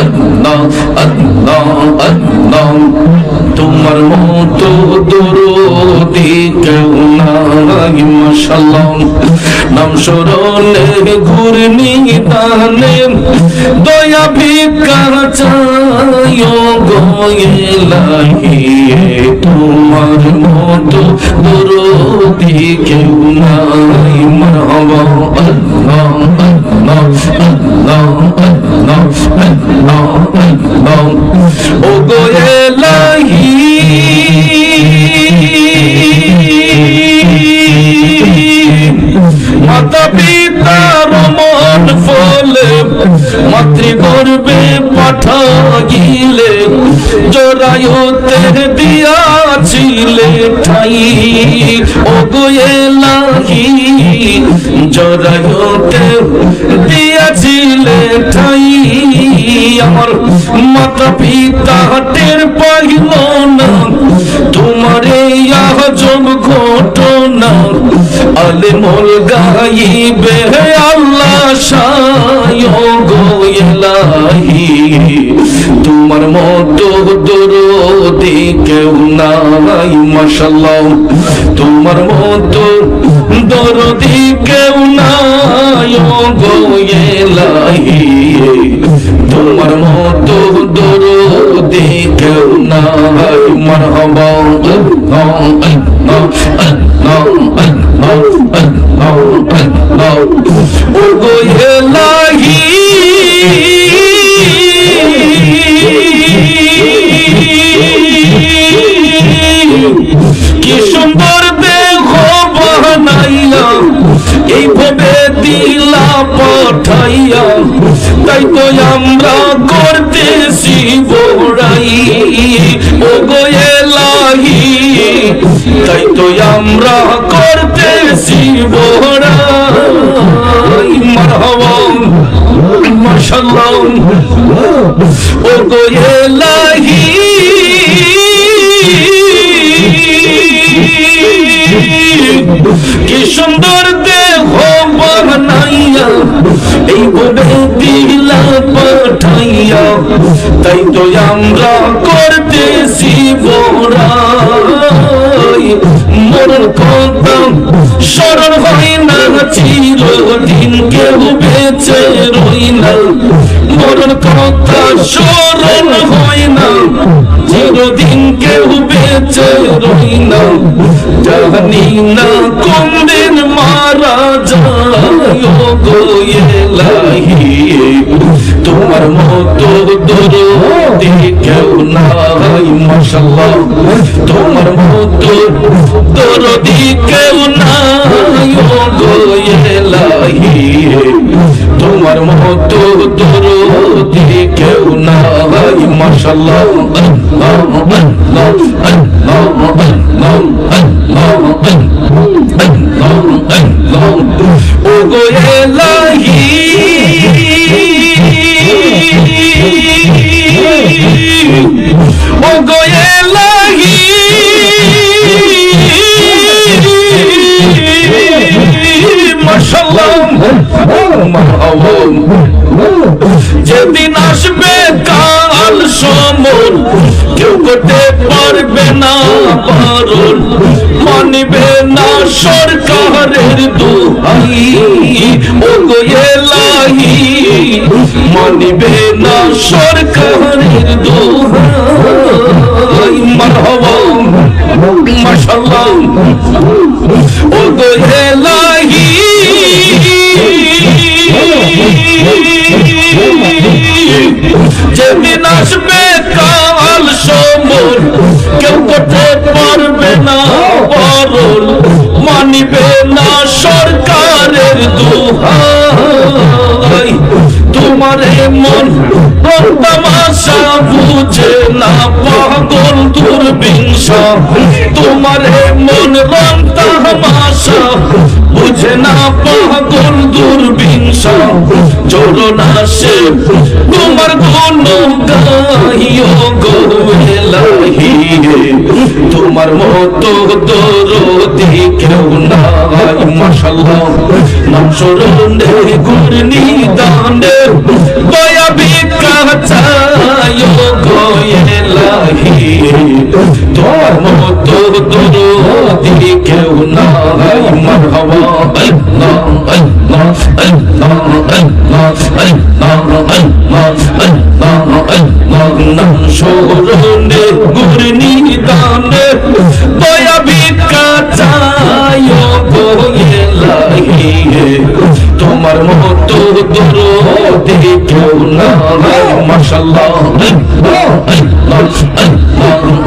আল্লাহ আল্লাহ আল্লাহ। তোমার মতো দরদি কেউ নাই, মাশাআল্লাহ। নাম স্মরণে ঘূর্ণি দানে দয়া ভিক্ষা চায় গো ইলাহি তোমার মতো দরদি কেউ নাই। ও গো ইলাহি মাতা পিতার মন ফলে মাতৃগর্ভে পাঠাইলে জোরায়তে দিয়াছিলে ঠাই। ও গোয়েলাহি জোরায়তে দিয়াছিলে ঠাই। আমার মাতা পিতা টের পাইল না, তোমার এই আজব ঘটনা আলে মোল গাইবে আল্লাহ, সায় গোয়েলাহি তোমার মতো দরদি কেউ নাই মাশাল্লাহ তোমার মতো দরদি কেউ নাই গোয়েলাহি তোমার মতো দরদি কেউ নাই মারহাবা আল্লাহ আল্লাহ আল্লাহ আল্লাহ দিলা পাঠাইয়া, তাই তো আমরা করতেছি বড়াই। ও গোয়েলাহি তাই তো আমরা করতেছি বড়াই। মারহাবা মাশাআল্লাহ ও গোয়েলাহি কি সুন্দর বানাইয়া, এই বলে দিলা পাঠাইয়া, তাই তো আমরা করতেছি বড়াই মরণ কথা স্মরণ হয় না, চিরদিন কেউ বেঁচে রই না। মরণ কথা স্মরণ হয় না, চিরদিন কেউ বেঁচে রই না। জানি না দিন মারা গোয়েলাহি তোমার মতো দরদি কেউ নাই মাশাল্লাহ তোমার মতো দরদি কেউ নাই গোয়েলাহি তোমার মতো দরদি কেউ নাই মাশাল্লাহ আল্লাহ আল্লাহ আল্লাহ আল্লাহ আল্লাহ আল্লাহ আল্লাহ যেদিন আসবে কাল সমর কেউ করতে পারবে না পারল মানবে সরকারের দোহাই ওগো এলাহি মানবে না সরকারের দোহাই। মারহাবা মাশাআল্লাহ ও বুঝে না পাগল দুর্বিংশ। তোমারে মন রং তামাশা বুঝে না পাগল দুর্বিংশ? চরণ আসে তোমার গুণ গাইও গোলাহি তোমার মতো দরদি কেউ নাই, মাশাল্লাহ। তোমার মতো দরদি কেউ নাই মারহাবা আল্লাহ আল্লাহ আল্লাহ আল্লাহ আল্লাহ আল্লাহ আল্লাহ নাম শরণে গুরনি দানে দয়া ভিক্ষা চায় গো তোমার মতো দরদি কেউ নাই মাশাআল্লাহ আল্লাহ আল্লাহ আল্লাহ